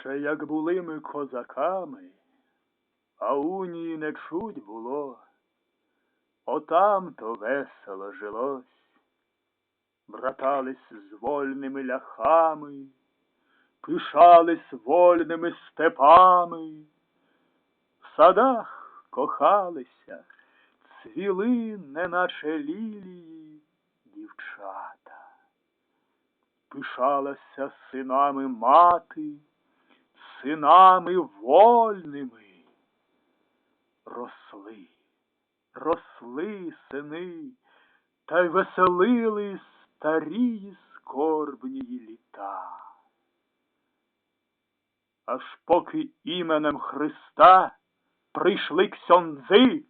Ще як були ми козаками, а унії не чуть було, отам то весело жилось, братались з вольними ляхами, пишались вольними степами, в садах кохалися, цвіли, неначе лілії, дівчата. Пишалася синами мати, синами вольними. Росли, росли сини, та й веселили старі скорбнії літа. Аж поки іменем Христа прийшли ксьондзи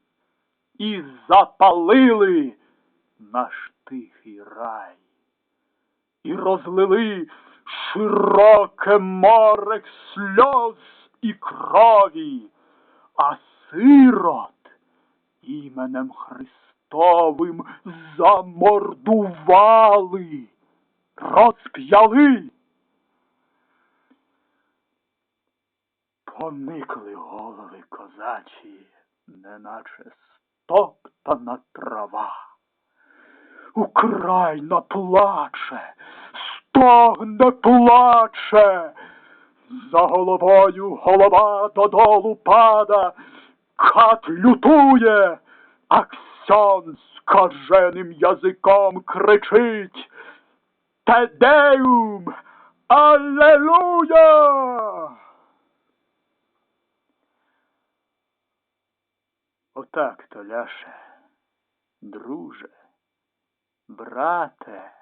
і запалили наш тихий рай і розлили широке море сльоз і крові, а сирот іменем Христовим замордували, розп'яли. Поникли голови козачі, неначе стоптана трава. Україна плаче, стогне плаче, за головою голова додолу пада, кат лютує, а ксьон скаженим язиком кричить Тедеум! Аллилуйя! Отак то, Ляше, друже, брате,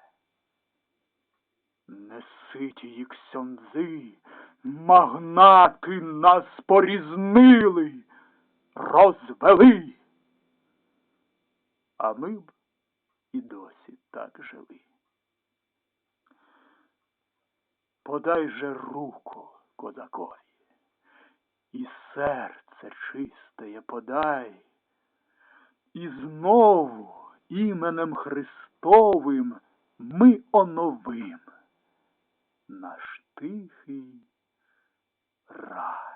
неситії ксьондзи, магнати нас порізнили, розвели, а ми б і досі так жили. Подай же руку козакові, і серце чистеє подай, і знову іменем Христовим ми оновим наш тихий рай.